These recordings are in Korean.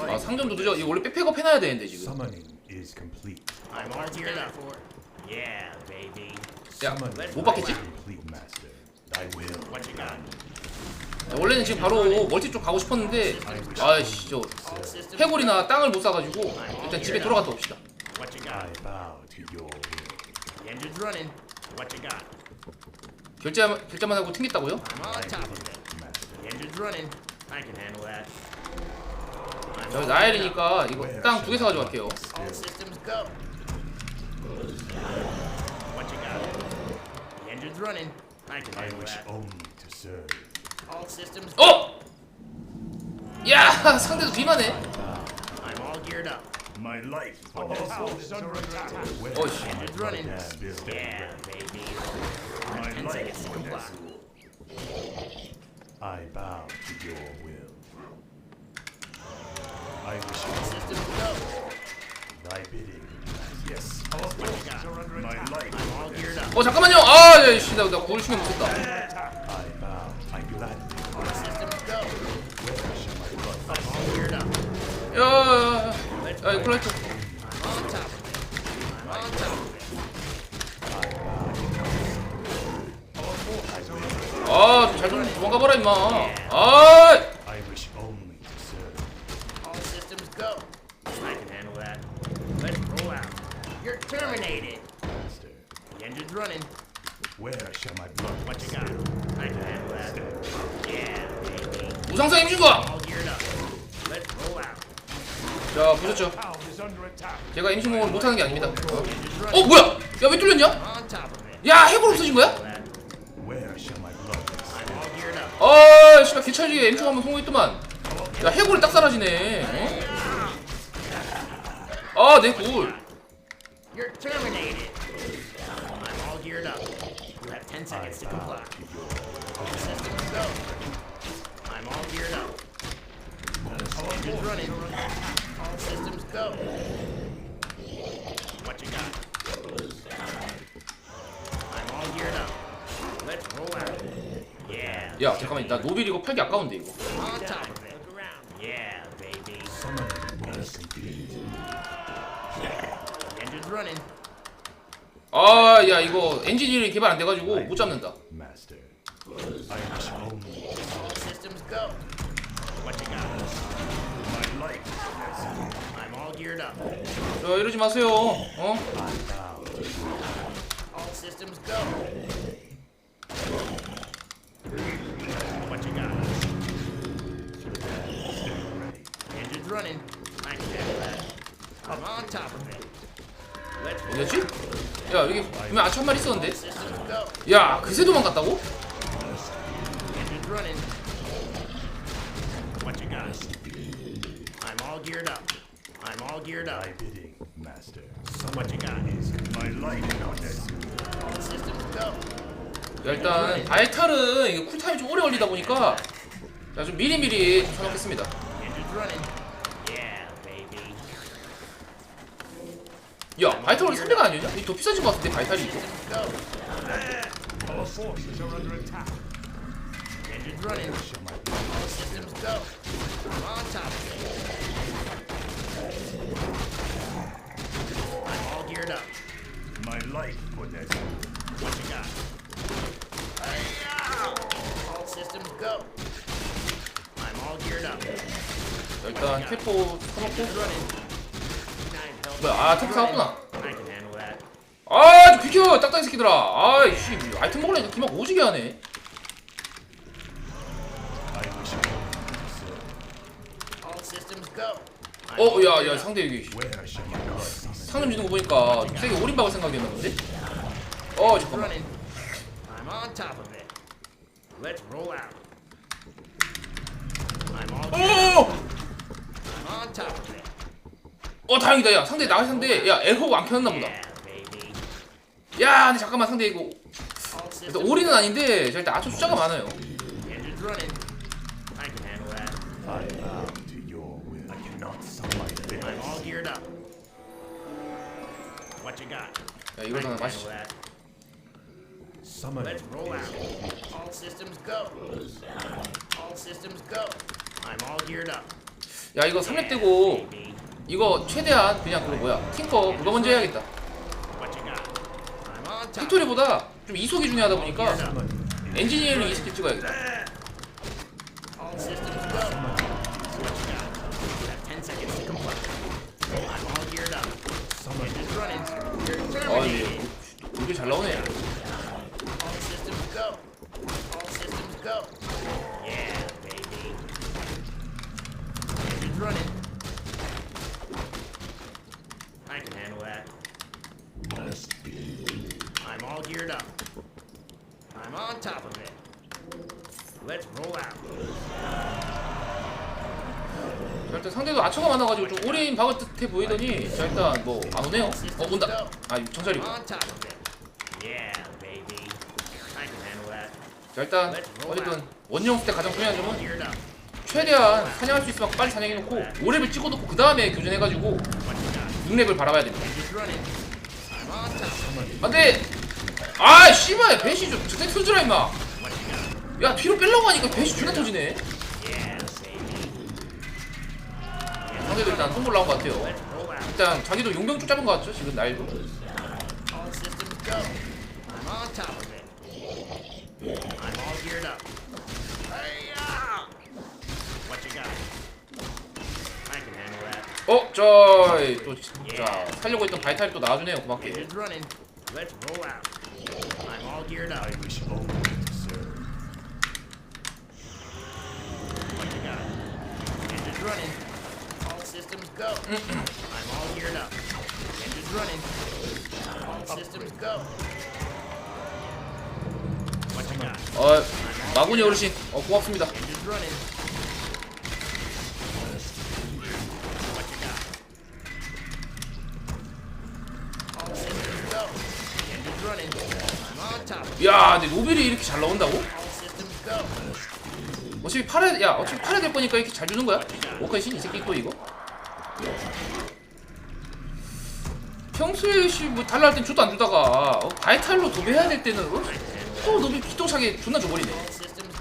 아 상점도 늦어 이거 원래 백팩업 해놔야 되는데 지금 Summoning is complete. I'm all geared up for it. Yeah, baby. 야 Summoning 못 받겠지? is complete, master. Thy will. What you got? 야, 원래는 지금 바로 멀티 쪽 가고 싶었는데 아이씨 저 해골이나 땅을 못 사가지고 일단 집에 돌아갔다 옵시다 What you I got? bow to your will. The engine's running. What you got? 결제 결제만 하고 튕겼다고요? I'm on top of it. Master. The engine's running. I can handle that. All 나엘이니까 이거 땅 두 개 사가지고 갈게요 All systems go. What you got? The engine's running. I can I handle wish that. only to serve. All systems go. 어! 야 상대도 Oh, your will. I wish All systems go. thy bidding. Yes. What you got? My life. I'm all geared up. 어 잠깐만요 아 야 씨 나 나 구글 신경 못 썼다 I bow. I gladly. All systems go. Where shall my blood I'm all geared up. 야야야 Let's 야 it. I'm on top of it. 아잘 좀 도망가 봐라 임마 아 I wish only to serve. All systems go. I can handle that. Let's roll out. You're terminated. Master. The engine's running. Shall my blood What you got? I can handle that. Yeah, baby. 우상성 임신과. Let's roll out. 자 보셨죠. 제가 임신공을 못하는 게 아닙니다 어. 어 뭐야 야 왜 뚫렸냐. 야 해골 없어진 거야. 아 씨발 개찰지게 임신 한번 성공했더만 야 해골이 딱 사라지네 어? 아내 골 You're terminated. I'm all geared up. You have 10 seconds to comply. All systems go. I'm all geared up. Engine's running. All systems go. What you got? I'm all geared up. Let's roll out. Yeah. 야 잠깐만 나 노빌 이거 팔기 아까운데 이거 On top of it. Yeah, baby. Engine's running. 아 야 이거 엔지니어링 개발 안 돼가지고 못 잡는다. 자 이러지 마세요 어? It. 어디였지? 야 여기 분명 아치 한 마리 있었는데. 야 그새 도망갔다고? 야 일단 바이탈은 이게 쿨타임이 좀 오래 걸리다 보니까 자 좀 미리미리 좀 사놓겠습니다 Engine's running. Yeah, baby. 야 바이탈 원래 300 아니었냐? 이거 더 비싸진 것 같은데 바이탈이 일단 캐포 사놓고 Engine's running. Nine health. 뭐야 아 캐포 사왔구나. 아좀 비켜 딱딱이 새끼들아 아이씨 아이템 먹으려니까 기막 오지게 하네 어 야 야. 상대 여기 상점 지는 거 보니까 좀 세게 올인 박을 생각했나 본데? 어 잠깐만 running. 어! 어 다행이다 야 상대 나갈 상대 야 에어호가 안 켜놨나 보다. 야 근데 잠깐만 상대 이거 일단 올인은 아닌데 저 일단 아초 숫자가 많아요? 야 이걸 하나. Summoning Let's roll out. All systems go. All systems go. I'm all geared up. 야 이거 3렙 되고 이거 최대한 그냥 그거 뭐야 팅커 그거 먼저 해야겠다. 틱토리보다 좀 이속이 중요하다 보니까 엔지니어링 이 스킬 찍어야겠다 All systems go. What you got? You have 10 seconds to comply. I'm all geared up. Engines running. You're 아. 이게 이게 잘 나오네 All systems go. All systems go. Yeah, baby. Engines running. I can handle that. I'm all geared up. I'm on top of it. Let's roll out. 자, 일단 상대도 아처가 많아가지고 좀 오래인 박을 듯해 보이더니 자 일단 뭐 안 오네요 어 온다 아 정찰이고 On top of it. Yeah, baby. I can handle that. 자 일단 어쨌든 원령 스택 가장 중요한 점은. 최대한 사냥할 수 있으면 빨리 사냥해놓고 5렙을 찍어놓고 그 다음에 교전해가지고 What you got? 6렙을 바라봐야 됩니다. 안돼 아 씨발 배시 좀 저때 터지라 임마? 야 뒤로 빼려고 하니까 배시 존나 터지네. 상대도 일단 선물 나온 것 같아요. 일단 자기도 용병 쭉 잡은 것 같죠 지금 날도. 어? 저또 진짜 살려고 했던 바이탈이 또 나와주네요 고맙게 Engines running. Let's roll out. I'm all geared up. I wish only to serve. What you got? Engines running. All systems go. I'm all geared up. Engines running. All systems go. What you got? 어 마구니 어르신 어 고맙습니다 Engines running. What you got? All systems go. Engines running. I'm on top. 야 근데 노벨이 이렇게 잘 나온다고? 어차피 팔아야 야 어차피 팔아야 될 거니까 이렇게 잘 주는 거야? 워커의 신이 새끼 또 이거? 평소에 씨뭐 달라 할 땐 줘도 안 주다가 어, 바이탈로 도배해야 될 때는 어? 또 노벨 기똥차게 존나 줘버리네.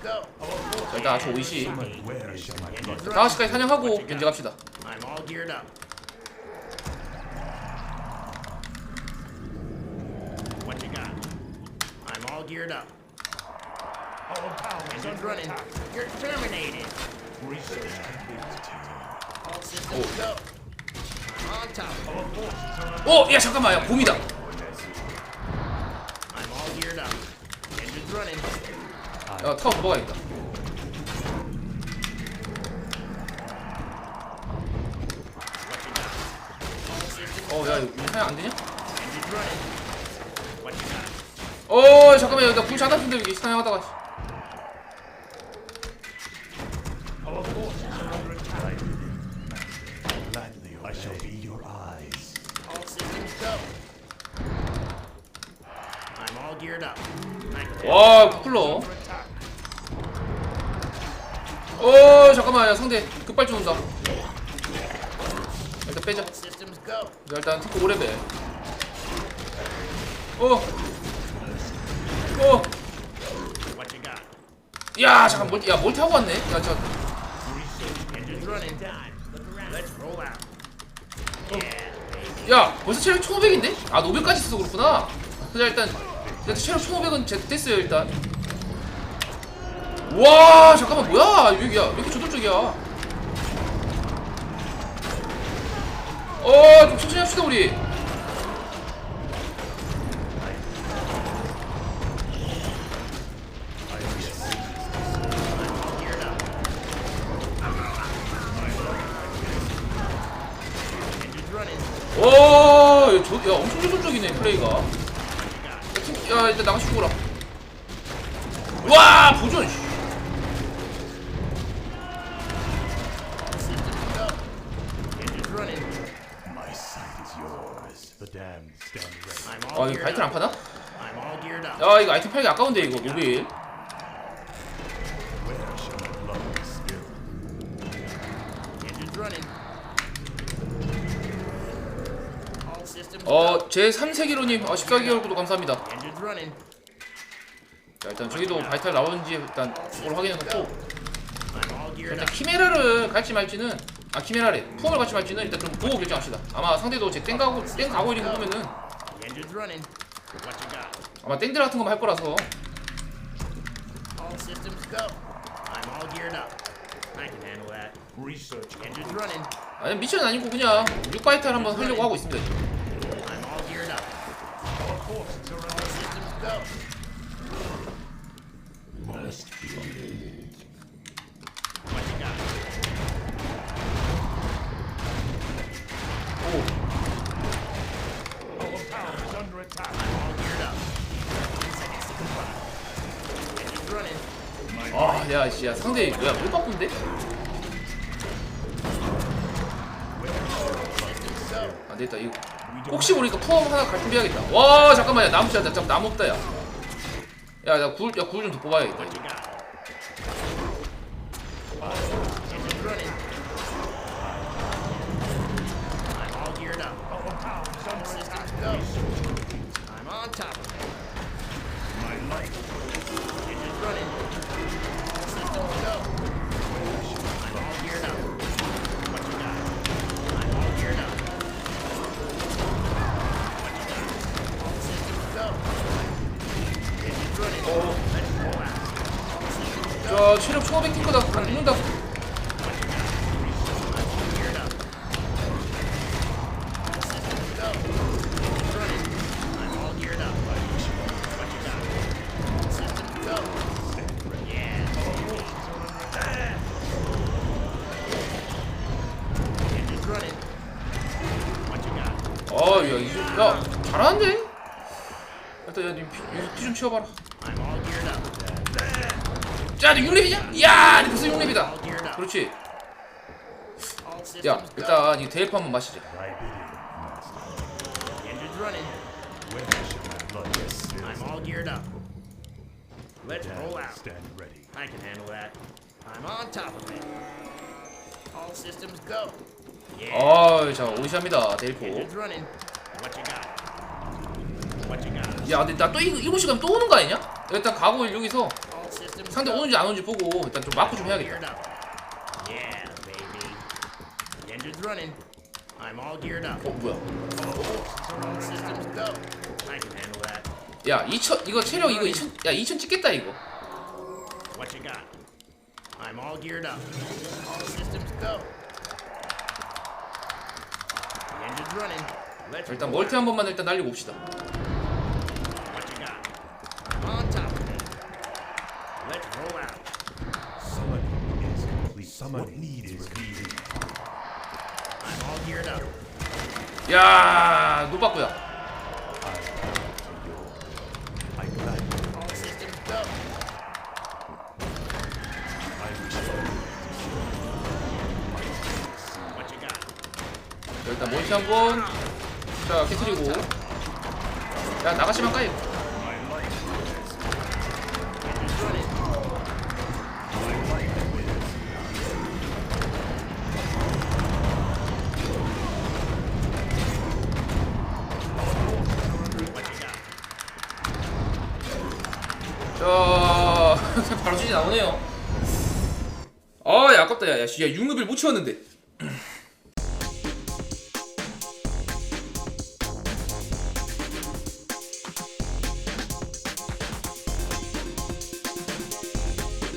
자 일단 아초 오이시? 5시까지 사냥하고 견제 갑시다 I'm all geared up. What you got? I'm all geared up. Under running. You're terminated. Research complete. All systems go. On top. 어! 야 잠깐만 야 봄이다 I'm all geared up. Engines running. 야 타워? All systems 어야 이거 사냥 안 되냐? engines running. 어 잠깐만 여기다 불 잡아준다 여기 사냥하다가 와 쿨러. 어 잠깐만 야 상대 급발진 온다 일단 빼자 일단 특허 오래배 어! 어! 야 잠깐 멀티 야 멀티 하고 왔네 야 baby. 야 벌써 체력 1500인데? 아 노벨까지 있어서 그렇구나 자 일단 일단 체력 1500은 제, 됐어요 일단 와 잠깐만 뭐야 여기 야 왜 이렇게 저돌적이야 어좀 천천히 합시다 우리 All geared up. Engines running. 와, 야, 엄청 저돌적이네 플레이가. 야, 일단 나가시고 오라. 와, 보존. 아, 이거 바이틀 안. 파나? 야, 이거 아이템 팔기 아까운데 이거? Engines running. 어. 제 3세기로님, 어, 14개월 구독 감사합니다. 자, 일단 저기도 바이탈 나오는지 일단 그걸 확인해 놓고 I'm all geared 일단. 키메라를 갈지 말지는 아 키메라래 푸엄을 같이 말지는 일단 좀 보고 결정합시다 아마 상대도 제 땡가고 땡 가고 있는 거 보면은? 아마 땡들 같은 거만 할 거라서. 아니 미션 아니고 그냥 6바이탈 한번 하려고 하고 있습니다 아 야 씨, 야 상대 뭐야? Systems go. 안 됐다 이거 혹시 모르니까 푸엄 하나 갈 준비해야겠다. 와 잠깐만 야 나무 야 잠깐 나무 없다 야야굴야 굴 좀 더 뽑아야겠다 Yeah. Engine's running. What you got? 아야 이거 야 잘하는데? 일단 야니 피좀 치워봐라 I'm all geared up. 자, 너 6렙이냐? 야, 니 벌써 6렙이다. All geared up. 그렇지. 야. 일단 이 대일프 한번 마시자. Thy bidding, master. Engine's running. When shall my blood get spilled? I'm all geared up. Let's roll out. Stand ready. I can handle that. I'm on top of it. All systems go. Yeah. 아, 자, 오시합니다. got? 야, 근데 나 또 이거 시간 또 오는 거 아니냐? 일단 가고 여기서 상대. 오는지 안 오는지 보고 일단 좀 마크 좀 해야겠다. 어, 뭐야? All systems go. I can handle that. 야, 2000 이거 체력 이거 2000 야, 2000 찍겠다 이거. What you got? I'm all geared up. All systems go. The engine's running. Let's 일단 멀티 한 번만 일단 날리고 봅시다. What you got? I'm on top of it. Let's roll out. Summoning is complete. Summoning need is revealed. I'm all geared up. 야, 노바꾸야. 일단 멀티 한 번. 자, 깨트리고. 야, 나가시만 까요. 나오네요. 아, 야, 아깝다. 야, 야, 씨, 야, 6렙을 못 채웠는데.